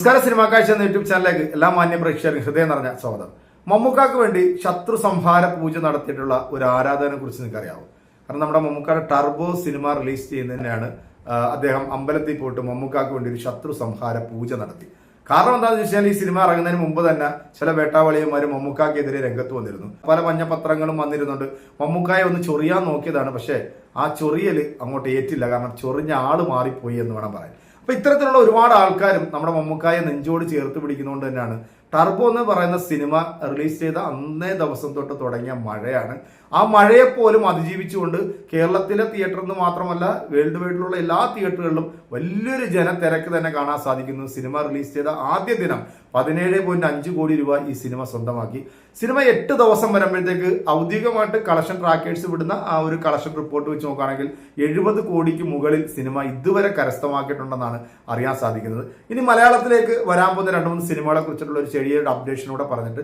നമസ്കാരം സിനിമാ കാഴ്ച എന്ന യൂട്യൂബ് ചാനലിലേക്ക് എല്ലാ മാന്യ പ്രേക്ഷകർക്കും ഹൃദയം നിറഞ്ഞ സ്വാഗതം. മമ്മൂക്കാക്ക് വേണ്ടി ശത്രു സംഹാര പൂജ നടത്തിയിട്ടുള്ള ഒരു ആരാധകനെ കുറിച്ച് നിങ്ങൾക്ക് അറിയാവും കാരണം നമ്മുടെ മമ്മൂക്കായുടെ ടർബോ സിനിമ റിലീസ് ചെയ്യുന്നതിനാണ് അദ്ദേഹം അമ്പലത്തിൽ പോയിട്ട് മമ്മൂക്കാക്ക് വേണ്ടി ഒരു ശത്രു സംഹാര പൂജ നടത്തി. കാരണം എന്താണെന്ന് വെച്ചാൽ ഈ സിനിമ ഇറങ്ങുന്നതിന് മുമ്പ് തന്നെ ചില വേട്ടാവളിയന്മാർ മമ്മൂക്കാക്കെതിരെ രംഗത്ത് വന്നിരുന്നു. പല മഞ്ഞപത്രങ്ങളും വന്നിരുന്നുണ്ട്. മമ്മൂക്കായെ ഒന്ന് ചൊറിയാൻ നോക്കിയതാണ്. പക്ഷേ ആ ചൊറിയൽ അങ്ങോട്ട് ഏറ്റില്ല. കാരണം ചൊറിഞ്ഞ ആൾ മാറിപ്പോയി എന്ന് വേണം പറയാൻ. അപ്പൊ ഇത്തരത്തിലുള്ള ഒരുപാട് ആൾക്കാരും നമ്മുടെ മമ്മൂക്കായെ നെഞ്ചോട് ചേർത്ത് പിടിക്കുന്നതുകൊണ്ട് തന്നെയാണ്. ടർബോ എന്ന് പറയുന്ന സിനിമ റിലീസ് ചെയ്ത അന്നേ ദിവസം തൊട്ട് തുടങ്ങിയ മഴയാണ്. ആ മഴയെ പോലും അതിജീവിച്ചുകൊണ്ട് കേരളത്തിലെ തിയേറ്ററിൽ നിന്ന് മാത്രമല്ല വേൾഡ് വൈഡിലുള്ള എല്ലാ തിയേറ്ററുകളിലും വലിയൊരു ജനത്തിരക്ക് തന്നെ കാണാൻ സാധിക്കുന്നു. സിനിമ റിലീസ് ചെയ്ത ആദ്യ ദിനം പതിനേഴ് പോയിന്റ് അഞ്ച് കോടി രൂപ ഈ സിനിമ സ്വന്തമാക്കി. സിനിമ എട്ട് ദിവസം വരുമ്പോഴത്തേക്ക് ഔദ്യോഗികമായിട്ട് കളക്ഷൻ ട്രാക്കേഴ്സ് വിടുന്ന ആ ഒരു കളക്ഷൻ റിപ്പോർട്ട് വെച്ച് നോക്കുകയാണെങ്കിൽ എഴുപത് കോടിക്ക് മുകളിൽ സിനിമ ഇതുവരെ കരസ്ഥമാക്കിയിട്ടുണ്ടെന്നാണ് അറിയാൻ സാധിക്കുന്നത്. ഇനി മലയാളത്തിലേക്ക് വരാൻ പോകുന്ന രണ്ട് മൂന്ന് സിനിമകളെ കുറിച്ചിട്ടുള്ള ഒരു ചെറിയൊരു അപ്ഡേഷനോടെ പറഞ്ഞിട്ട്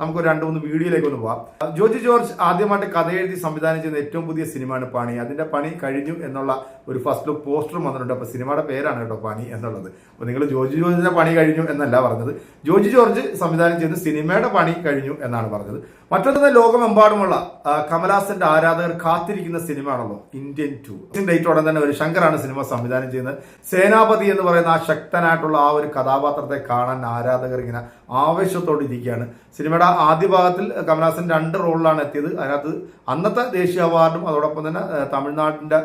നമുക്ക് രണ്ട് മൂന്ന് വീഡിയോയിലേക്ക് ഒന്ന് പോവാം. ജോജി ജോർജ് ആദ്യമായിട്ട് കഥ എഴുതി സംവിധാനം ചെയ്യുന്ന ഏറ്റവും പുതിയ സിനിമയാണ് പണി. അതിന്റെ പണി കഴിഞ്ഞു എന്നുള്ള ഒരു ഫസ്റ്റ് ലുക്ക് പോസ്റ്ററും വന്നിട്ടുണ്ട്. അപ്പൊ സിനിമയുടെ പേരാണ് കേട്ടോ പണി എന്നുള്ളത്. അപ്പൊ നിങ്ങൾ ജോജി ജോർജിന്റെ പണി കഴിഞ്ഞു എന്നല്ല പറഞ്ഞത്. ജോജി ജോർജ് സംവിധാനം ചെയ്ത സിനിമയുടെ പണി കഴിഞ്ഞു എന്നാണ് പറഞ്ഞത്. മറ്റൊന്ന് ലോകമെമ്പാടുമുള്ള ആ, കമലഹാസന്റെ ആരാധകർ കാത്തിരിക്കുന്ന സിനിമയാണല്ലോ ഇന്ത്യൻ ടു. ഡേറ്റ് ഉടൻ തന്നെ ഒരു ശങ്കറാണ് സിനിമ സംവിധാനം ചെയ്യുന്നത്. സേനാപതി എന്ന് പറയുന്ന ആ ശക്തനായിട്ടുള്ള ആ ഒരു കഥാപാത്രത്തെ കാണാൻ ആരാധകർ ഇങ്ങനെ ആവേശത്തോടെ ഇരിക്കുകയാണ്. സിനിമയുടെ ആദ്യ ഭാഗത്തിൽ കമൽഹാസൻ രണ്ട് റോളിലാണ് എത്തിയത്. അതിനകത്ത് അന്നത്തെ ദേശീയ അവാർഡും അതോടൊപ്പം തന്നെ തമിഴ്നാടിന്റെ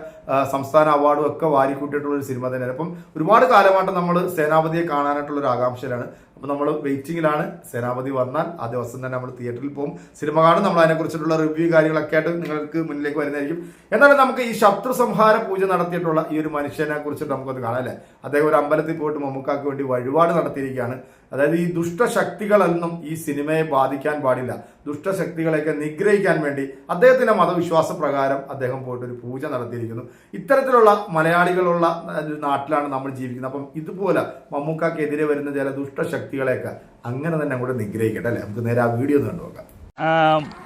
സംസ്ഥാന അവാർഡും ഒക്കെ വാരിക്കൂട്ടിയിട്ടുള്ള ഒരു സിനിമ തന്നെയാണ്. അപ്പം ഒരുപാട് കാലമായിട്ട് നമ്മൾ സേനാപതിയെ കാണാനായിട്ടുള്ള ഒരു ആകാംക്ഷയിലാണ്. അപ്പോൾ നമ്മൾ വെയിറ്റിങ്ങിലാണ്. സേനാപതി വന്നാൽ ആ ദിവസം തന്നെ നമ്മൾ തിയേറ്ററിൽ പോകും. സിനിമ കാണും. നമ്മൾ അതിനെക്കുറിച്ചിട്ടുള്ള റിവ്യൂ കാര്യങ്ങളൊക്കെ ആയിട്ട് നിങ്ങൾക്ക് മുന്നിലേക്ക് വരുന്നതായിരിക്കും. എന്നാലും നമുക്ക് ഈ ശത്രു സംഹാര പൂജ നടത്തിയിട്ടുള്ള ഈ ഒരു മനുഷ്യനെ കുറിച്ചിട്ട് നമുക്കൊന്ന് കാണാം അല്ലേ? അദ്ദേഹം ഒരു അമ്പലത്തിൽ പോയിട്ട് മമ്മൂക്കാക്ക് വേണ്ടി വഴിപാട് നടത്തിയിരിക്കുകയാണ്. അതായത് ഈ ദുഷ്ടശക്തികളൊന്നും ഈ സിനിമയെ ബാധിക്കാൻ പാടില്ല. ദുഷ്ടശക്തികളെയൊക്കെ നിഗ്രഹിക്കാൻ വേണ്ടി അദ്ദേഹത്തിന്റെ മതവിശ്വാസ പ്രകാരം അദ്ദേഹം പോയിട്ട് ഒരു പൂജ നടത്തിയിരിക്കുന്നു. ഇത്തരത്തിലുള്ള മലയാളികളുള്ള ഒരു നാട്ടിലാണ് നമ്മൾ ജീവിക്കുന്നത്. അപ്പം ഇതുപോലെ മമ്മൂക്കാക്കെതിരെ വരുന്ന ചില ദുഷ്ടശക്തികളെയൊക്കെ അങ്ങനെ തന്നെ അങ്ങോട്ട് നിഗ്രഹിക്കട്ടെ അല്ലേ? നമുക്ക് നേരെ ആ വീഡിയോ കണ്ടു നോക്കാം.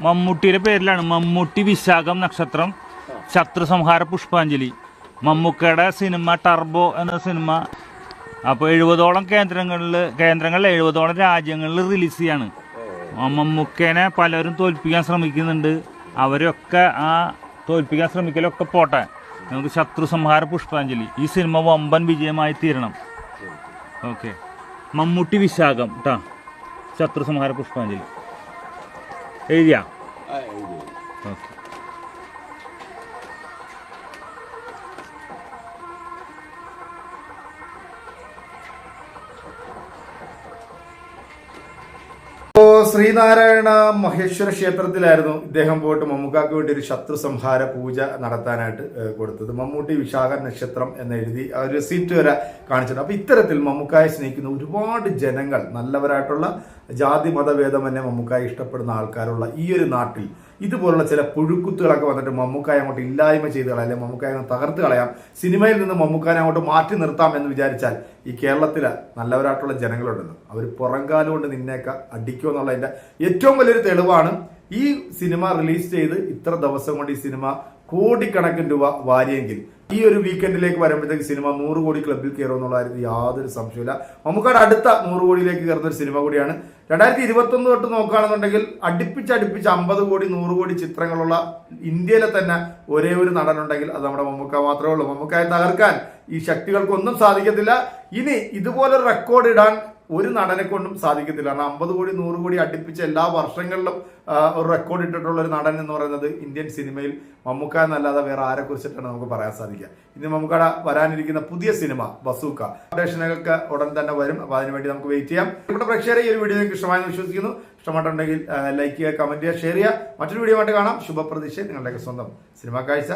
മമ്മൂട്ടിയുടെ പേരിലാണ് മമ്മൂട്ടി വിശാഖം നക്ഷത്രം ശത്രു സംഹാര പുഷ്പാഞ്ജലി. മമ്മൂക്കയുടെ സിനിമ ടർബോ എന്ന സിനിമ അപ്പോൾ എഴുപതോളം കേന്ദ്രങ്ങളിൽ കേന്ദ്രങ്ങളിൽ എഴുപതോളം രാജ്യങ്ങളിൽ റിലീസ് ചെയ്യാണ്. മമ്മൂക്കേനെ പലരും തോൽപ്പിക്കാൻ ശ്രമിക്കുന്നുണ്ട്. അവരൊക്കെ ആ തോൽപ്പിക്കാൻ ശ്രമിക്കലൊക്കെ പോട്ടെ. നമുക്ക് ശത്രു സംഹാര പുഷ്പാഞ്ജലി. ഈ സിനിമ വമ്പൻ വിജയമായി തീരണം. ഓക്കെ. മമ്മൂട്ടി വിശാഖം കേട്ടോ ശത്രു സംഹാര പുഷ്പാഞ്ജലി. എഴുതിയാ? ഓക്കെ. ശ്രീനാരായണ മഹേശ്വര ക്ഷേത്രത്തിലായിരുന്നു ഇദ്ദേഹം പോയിട്ട് മമ്മൂക്കാക്ക് വേണ്ടി ഒരു ശത്രു സംഹാര പൂജ നടത്താനായിട്ട് കൊടുത്തത്. മമ്മൂട്ടി വിശാഖ നക്ഷത്രം എന്ന് എഴുതി ആ ഒരു സീറ്റ് വരെ കാണിച്ചിട്ടുണ്ട്. അപ്പൊ ഇത്തരത്തിൽ മമ്മൂക്കായെ സ്നേഹിക്കുന്ന ഒരുപാട് ജനങ്ങൾ നല്ലവരായിട്ടുള്ള ജാതി മതഭേദമന്യേ മമ്മൂക്കായി ഇഷ്ടപ്പെടുന്ന ആൾക്കാരുള്ള ഈ ഒരു നാട്ടിൽ ഇതുപോലുള്ള ചില പുഴുക്കുത്തുകളൊക്കെ വന്നിട്ട് മമ്മൂക്കായ അങ്ങോട്ട് ഇല്ലായ്മ ചെയ്ത് കളയാം അല്ലെങ്കിൽ മമ്മൂക്കായ തകർത്ത് കളയാം. സിനിമയിൽ നിന്ന് മമ്മൂക്കാനെ അങ്ങോട്ട് മാറ്റി നിർത്താം എന്ന് വിചാരിച്ചാൽ ഈ കേരളത്തിൽ നല്ലവരായിട്ടുള്ള ജനങ്ങളുണ്ടല്ലോ. അവർ പുറംകാലം കൊണ്ട് നിന്നേക്ക അടിക്കുക എന്നുള്ളതിന്റെ ഏറ്റവും വലിയൊരു തെളിവാണ് ഈ സിനിമ റിലീസ് ചെയ്ത് ഇത്ര ദിവസം കൊണ്ട് ഈ സിനിമ കോടിക്കണക്കിന് രൂപ വാരിയെങ്കിൽ ഈ ഒരു വീക്കെൻഡിലേക്ക് വരുമ്പോഴത്തേക്ക് സിനിമ നൂറ് കോടി ക്ലബിൽ കയറും എന്നുള്ള കാര്യത്തിൽ യാതൊരു സംശയമില്ല നമുക്കവിടെ അടുത്ത നൂറ് കോടിയിലേക്ക് കയറുന്ന ഒരു സിനിമ കൂടിയാണ്. രണ്ടായിരത്തി ഇരുപത്തി ഒന്ന് തൊട്ട് നോക്കുകയാണെന്നുണ്ടെങ്കിൽ അടുപ്പിച്ച് അടുപ്പിച്ച് അമ്പത് കോടി നൂറ് കോടി ചിത്രങ്ങളുള്ള ഇന്ത്യയിലെ തന്നെ ഒരേ ഒരു നടനുണ്ടെങ്കിൽ അത് നമ്മുടെ മമ്മൂക്ക മാത്രമേ ഉള്ളൂ. മമ്മൂക്കായി തകർക്കാൻ ഈ ശക്തികൾക്കൊന്നും സാധിക്കത്തില്ല. ഇനി ഇതുപോലൊരു റെക്കോർഡ് ഇടാൻ ഒരു നടനെ കൊണ്ടും സാധിക്കത്തില്ല. കാരണം അമ്പത് കോടി നൂറ് കോടി അടുപ്പിച്ച് എല്ലാ വർഷങ്ങളിലും ഒരു റെക്കോർഡ് ഇട്ടിട്ടുള്ള ഒരു നടൻ എന്ന് പറയുന്നത് ഇന്ത്യൻ സിനിമയിൽ മമ്മൂക്ക എന്നല്ലാതെ വേറെ ആരെ കുറിച്ചിട്ടാണ് നമുക്ക് പറയാൻ സാധിക്കുക. ഇനി മമ്മൂക്കട വരാനിരിക്കുന്ന പുതിയ സിനിമ ബസൂക്ക. അപ്ഡേഷനുകൾക്ക് ഉടൻ തന്നെ വരും. അപ്പൊ അതിനുവേണ്ടി നമുക്ക് വെയിറ്റ് ചെയ്യാം. ഇവിടെ പ്രേക്ഷകരെ ഈ ഒരു വീഡിയോ നിങ്ങൾക്ക് ഇഷ്ടമായെന്ന് വിശ്വസിക്കുന്നു. ഇഷ്ടമായിട്ടുണ്ടെങ്കിൽ ലൈക്ക് ചെയ്യുക കമന്റ് ചെയ്യുക ഷെയർ ചെയ്യുക. മറ്റൊരു വീഡിയോ ആയിട്ട് കാണാം. ശുഭപ്രതീക്ഷ നിങ്ങളുടെയൊക്കെ സ്വന്തം സിനിമ കാഴ്ച.